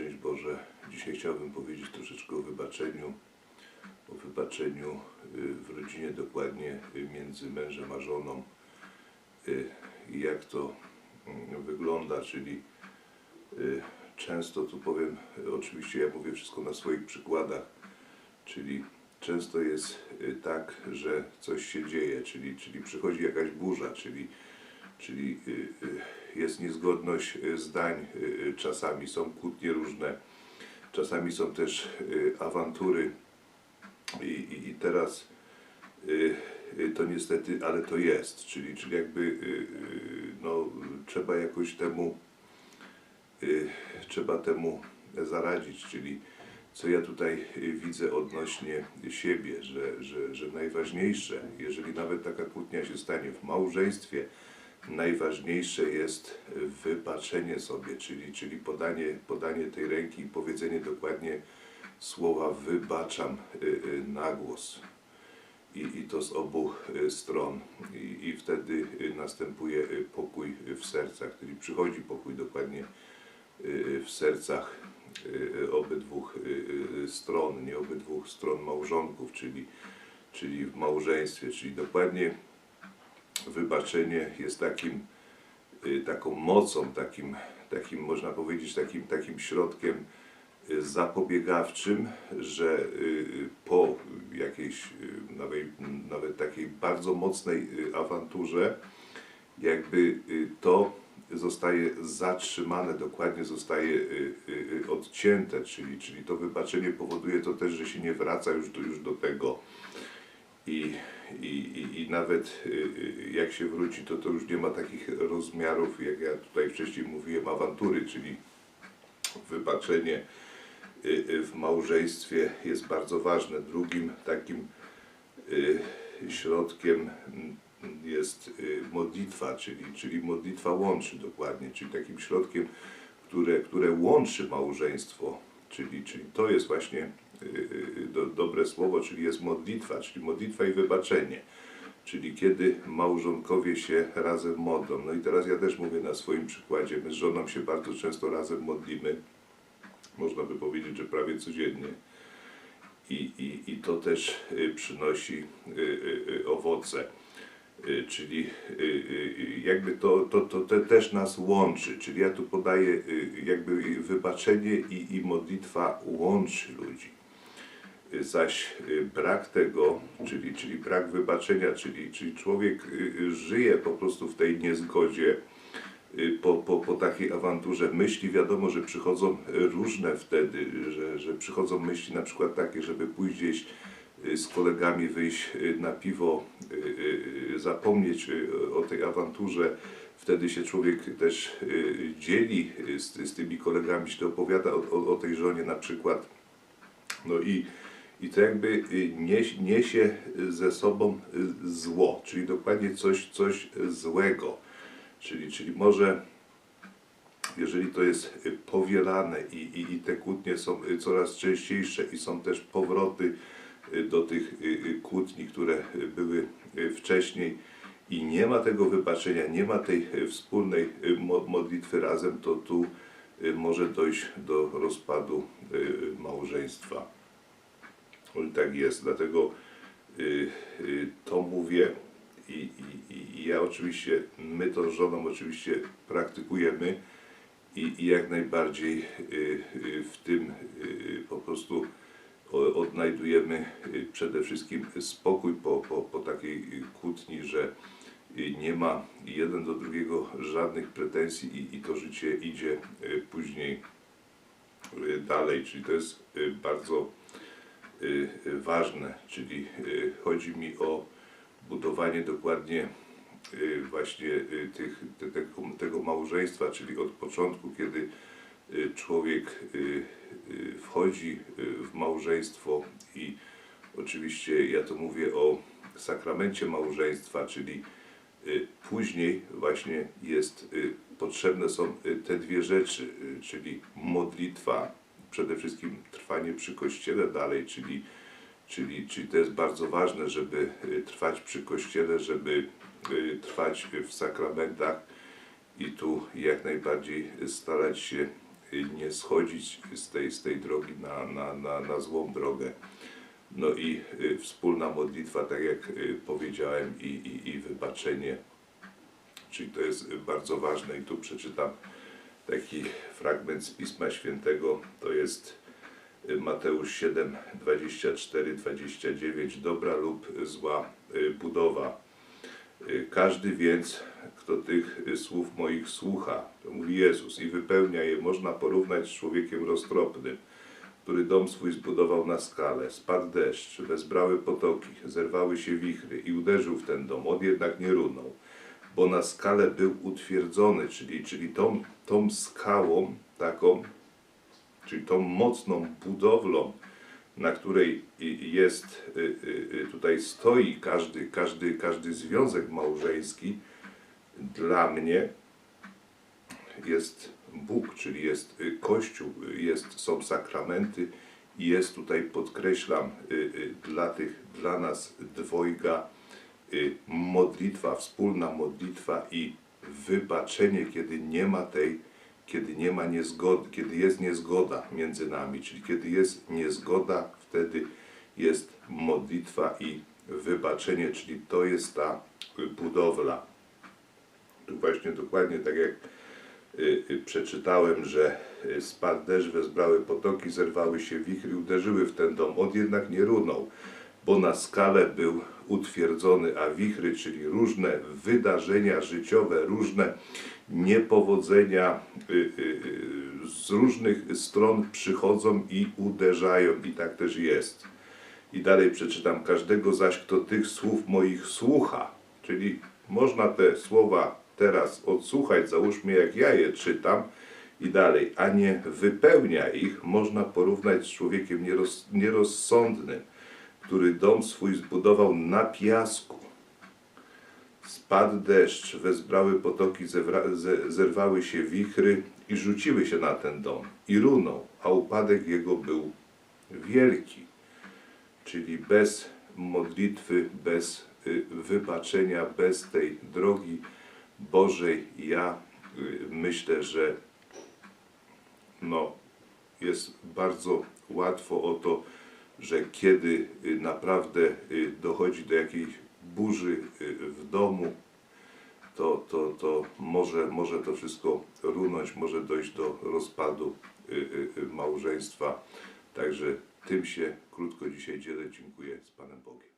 Szczęść Boże. Dzisiaj chciałbym powiedzieć troszeczkę o wybaczeniu. O wybaczeniu y, w rodzinie, dokładnie y, między mężem a żoną. Y, I jak to mm, wygląda, czyli często tu powiem, oczywiście ja mówię wszystko na swoich przykładach, czyli często jest tak, że coś się dzieje, czyli, czyli przychodzi jakaś burza, czyli, czyli jest niezgodność y, zdań y, y, czasami, są kłótnie różne, czasami są też awantury. I, i, i teraz to niestety, ale to jest, czyli, czyli jakby no, trzeba jakoś temu trzeba temu zaradzić, czyli co ja tutaj widzę odnośnie siebie, że, że, że najważniejsze, jeżeli nawet taka kłótnia się stanie w małżeństwie, najważniejsze jest wybaczenie sobie, czyli, czyli podanie, podanie tej ręki i powiedzenie dokładnie słowa wybaczam y, y, na głos. I, I to z obu y, stron. I, I wtedy następuje pokój w sercach, czyli przychodzi pokój dokładnie w sercach obydwu stron, nie obydwu stron małżonków, czyli, czyli w małżeństwie, czyli dokładnie wybaczenie jest takim, y, taką mocą, takim, takim można powiedzieć, takim, takim środkiem y, zapobiegawczym, że y, po jakiejś nawet, nawet takiej bardzo mocnej awanturze, jakby to zostaje zatrzymane, dokładnie zostaje odcięte, czyli, czyli to wybaczenie powoduje to też, że się nie wraca już do, już do tego. I, i, i, I nawet y, y, jak się wróci, to to już nie ma takich rozmiarów, jak ja tutaj wcześniej mówiłem, awantury, czyli wybaczenie y, w małżeństwie jest bardzo ważne. Drugim takim środkiem mm, jest modlitwa, czyli, czyli modlitwa łączy dokładnie, czyli takim środkiem, które, które łączy małżeństwo, czyli, czyli to jest właśnie do, dobre słowo, czyli jest modlitwa, czyli modlitwa i wybaczenie. Czyli kiedy małżonkowie się razem modlą. No i teraz ja też mówię na swoim przykładzie. My z żoną się bardzo często razem modlimy. Można by powiedzieć, że prawie codziennie. I, i, i to też y, przynosi y, y, y, owoce. Y, Czyli y, y, y, jakby to, to, to te też nas łączy. Czyli ja tu podaję y, jakby wybaczenie i, i modlitwa łączy ludzi. Zaś y, brak tego, czyli, czyli brak wybaczenia, czyli, czyli człowiek y, y, żyje po prostu w tej niezgodzie, po, po, po takiej awanturze myśli wiadomo, że przychodzą różne wtedy, że, że przychodzą myśli na przykład takie, żeby pójść gdzieś z kolegami wyjść na piwo, zapomnieć o tej awanturze. Wtedy się człowiek też dzieli z, z tymi kolegami, się opowiada o, o, o tej żonie na przykład. No i, i to jakby y, niesie ze sobą y, zło, czyli dokładnie coś, coś złego. Czyli, czyli może jeżeli to jest y, powielane i, i, i te kłótnie są y, coraz częściejsze i są też powroty y, do tych y, y, kłótni, które y, były y, wcześniej i nie ma tego wybaczenia, nie ma tej y, wspólnej y, mo- modlitwy razem, to tu y, może dojść do rozpadu y, małżeństwa. Tak jest, dlatego y, y, to mówię i, i, i- ja oczywiście, my to z żoną oczywiście praktykujemy i, i jak najbardziej y, y, w tym y, po prostu odnajdujemy y, przede wszystkim spokój po, po, po takiej kłótni, że y, nie ma jeden do drugiego żadnych pretensji i, i to życie idzie y, później dalej, czyli to jest bardzo ważne, czyli y, chodzi mi o budowanie dokładnie y, właśnie y, tych, te, tego, tego małżeństwa, czyli od początku, kiedy y, człowiek y, y, wchodzi y, w małżeństwo i oczywiście ja to mówię o sakramencie małżeństwa, czyli y, później właśnie jest, y, potrzebne są y, te dwie rzeczy, y, czyli modlitwa, przede wszystkim trwanie przy kościele dalej, czyli, czyli, czyli to jest bardzo ważne, żeby y, trwać przy kościele, żeby y, trwać w sakramentach i tu jak najbardziej starać się y, nie schodzić z tej, z tej drogi na, na, na, na złą drogę. No i wspólna modlitwa, tak jak powiedziałem, i, i, i wybaczenie. Czyli to jest bardzo ważne i tu przeczytam taki fragment z Pisma Świętego. To jest y, Mateusz 7, 24, 29. Dobra lub zła y, budowa. Y, Każdy więc, kto tych słów moich słucha, mówi Jezus, i wypełnia je, można porównać z człowiekiem roztropnym, który dom swój zbudował na skale. Spadł deszcz, wezbrały potoki, zerwały się wichry i uderzył w ten dom, on jednak nie runął, bo na skale był utwierdzony, czyli, czyli tą, tą skałą taką, czyli tą mocną budowlą, na której jest, y, y, y, tutaj stoi każdy, każdy, każdy związek małżeński, dla mnie jest Bóg, czyli jest Kościół, jest, są sakramenty i jest tutaj, podkreślam, dla tych, dla nas dwojga modlitwa, wspólna modlitwa i wybaczenie, kiedy nie ma tej, kiedy nie ma niezgody, kiedy jest niezgoda między nami, czyli kiedy jest niezgoda, wtedy jest modlitwa i wybaczenie, czyli to jest ta y, budowla. Tu właśnie dokładnie tak jak y, y, przeczytałem, że y, spadł deszcz, wezbrały potoki, zerwały się wichry, uderzyły w ten dom. On jednak nie runął, bo na skale był utwierdzony, a wichry, czyli różne wydarzenia życiowe, różne niepowodzenia y, y, y, z różnych stron przychodzą i uderzają. I tak też jest. I dalej przeczytam, każdego zaś, kto tych słów moich słucha, czyli można te słowa teraz odsłuchać, załóżmy jak ja je czytam i dalej, a nie wypełnia ich, można porównać z człowiekiem nieroz, nierozsądnym, który dom swój zbudował na piasku. Spadł deszcz, wezbrały potoki, zerwały się wichry i rzuciły się na ten dom i runął, a upadek jego był wielki czyli bez modlitwy, bez y, wybaczenia, bez tej drogi Bożej, ja y, myślę, że no, jest bardzo łatwo o to, że kiedy y, naprawdę y, dochodzi do jakiejś burzy y, w domu, to, to, to może, może to wszystko runąć, może dojść do rozpadu małżeństwa. Także tym się krótko dzisiaj dzielę. Dziękuję z Panem Bogiem.